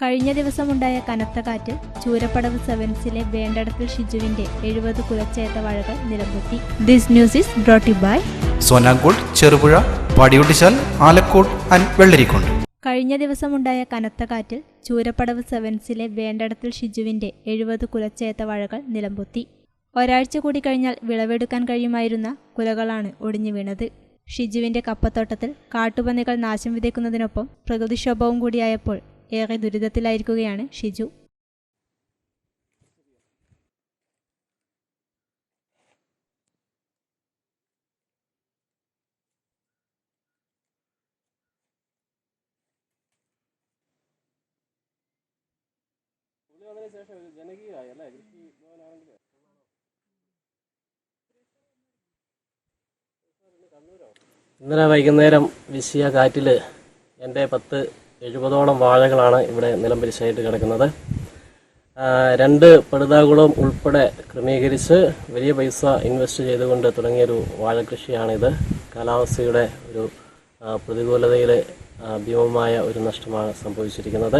കഴിഞ്ഞ ദിവസമുണ്ടായ കനത്ത കാറ്റ് ചൂരപ്പടവ് സെവൻസിലെ വേണ്ടടത്തിൽ ഷിജുവിന്റെ എഴുപത് കുലച്ചേത്ത വഴകൾ നിലനിർത്തി this news is brought by Sonankode Cherupuzha Padiyottuchal Alakode and Vellarikundu കഴിഞ്ഞ ദിവസമുണ്ടായ കനത്ത കാറ്റിൽ ചൂരപ്പടവ് സെവൻസിലെ വേണ്ടടത്തിൽ ഷിജുവിന്റെ എഴുപത് കുലച്ചേത്ത വഴകൾ നിലംപൊത്തി. ഒരാഴ്ച കൂടി കഴിഞ്ഞാൽ വിളവെടുക്കാൻ കഴിയുമായിരുന്ന കുലകളാണ് ഒടിഞ്ഞു വീണത്. ഷിജുവിന്റെ കപ്പത്തോട്ടത്തിൽ കാട്ടുപന്നികൾ നാശം വിതയ്ക്കുന്നതിനൊപ്പം പ്രകൃതിക്ഷോഭവും കൂടിയായപ്പോൾ ഏറെ ദുരിതത്തിലായിരിക്കുകയാണ് ഷിജു. ഇന്നലെ വൈകുന്നേരം വീശിയ കാറ്റിൽ എന്റെ പത്ത് എഴുപതോളം വാഴകളാണ് ഇവിടെ നിലംപരിശായിട്ട് കിടക്കുന്നത്. രണ്ട് പടുതാകുളം ഉൾപ്പെടെ ക്രമീകരിച്ച് വലിയ പൈസ ഇൻവെസ്റ്റ് ചെയ്തുകൊണ്ട് തുടങ്ങിയൊരു വാഴകൃഷിയാണിത്. കാലാവസ്ഥയുടെ ഒരു പ്രതികൂലതയിൽ ഭീമമായ ഒരു നഷ്ടമാണ് സംഭവിച്ചിരിക്കുന്നത്.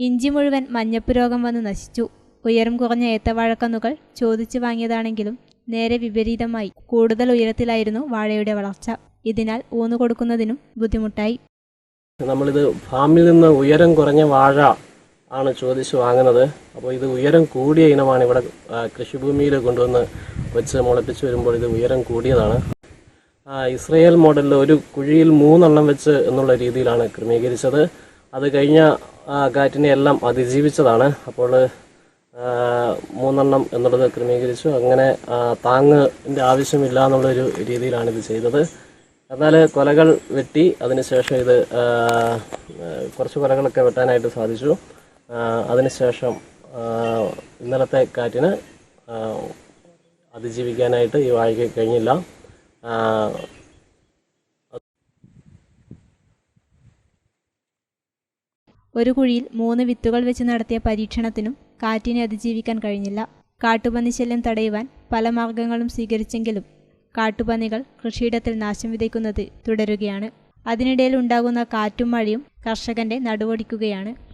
ഇഞ്ചി മുഴുവൻ മഞ്ഞപ്പ് രോഗം വന്ന് നശിച്ചു. ഉയരം കുറഞ്ഞ ഏത്തവാഴക്കന്നുകൾ ചോദിച്ചു വാങ്ങിയതാണെങ്കിലും നേരെ വിപരീതമായി കൂടുതൽ ഉയരത്തിലായിരുന്നു വാഴയുടെ വളർച്ച. ഇതിനാൽ ഊന്നു കൊടുക്കുന്നതിനും ബുദ്ധിമുട്ടായി. നമ്മളിത് ഫാമിൽ നിന്ന് ഉയരം കുറഞ്ഞ വാഴ ആണ് ചോദിച്ച് വാങ്ങുന്നത്. അപ്പോൾ ഇത് ഉയരം കൂടിയ ഇനമാണ് ഇവിടെ കൃഷിഭൂമിയിൽ കൊണ്ടുവന്ന് വെച്ച് മുളപ്പിച്ച് വരുമ്പോൾ ഇത് ഉയരം കൂടിയതാണ്. ഇസ്രയേൽ മോഡലിൽ ഒരു കുഴിയിൽ മൂന്നെണ്ണം വെച്ച് എന്നുള്ള രീതിയിലാണ് ക്രമീകരിച്ചത്. അത് കഴിഞ്ഞ കാറ്റിനെ എല്ലാം അതിജീവിച്ചതാണ്. അപ്പോൾ മൂന്നെണ്ണം എന്നുള്ളത് ക്രമീകരിച്ചു. അങ്ങനെ താങ്ങിന്റെ ആവശ്യമില്ല എന്നുള്ളൊരു രീതിയിലാണ് ഇത് ചെയ്തത്. എന്നാൽ കൊലകൾ വെട്ടി അതിനുശേഷം ഇത് കുറച്ച് കൊലകളൊക്കെ വെട്ടാനായിട്ട് സാധിച്ചു. അതിനുശേഷം ഇന്നലത്തെ കാറ്റിന് അതിജീവിക്കാനായിട്ട് ഈ വാഴയ്ക്ക് കഴിഞ്ഞില്ല. ഒരു കുഴിയിൽ മൂന്ന് വിത്തുകൾ വെച്ച് നടത്തിയ പരീക്ഷണത്തിനും കാറ്റിനെ അതിജീവിക്കാൻ കഴിഞ്ഞില്ല. കാട്ടുപന്നി ശല്യം തടയുവാൻ പല മാർഗങ്ങളും സ്വീകരിച്ചെങ്കിലും കാട്ടുപന്നികൾ കൃഷിയിടത്തിൽ നാശം വിതയ്ക്കുന്നത് തുടരുകയാണ്. അതിനിടയിൽ ഉണ്ടാകുന്ന കാറ്റും മഴയും കർഷകന്റെ നടുവൊടിക്കുകയാണ്.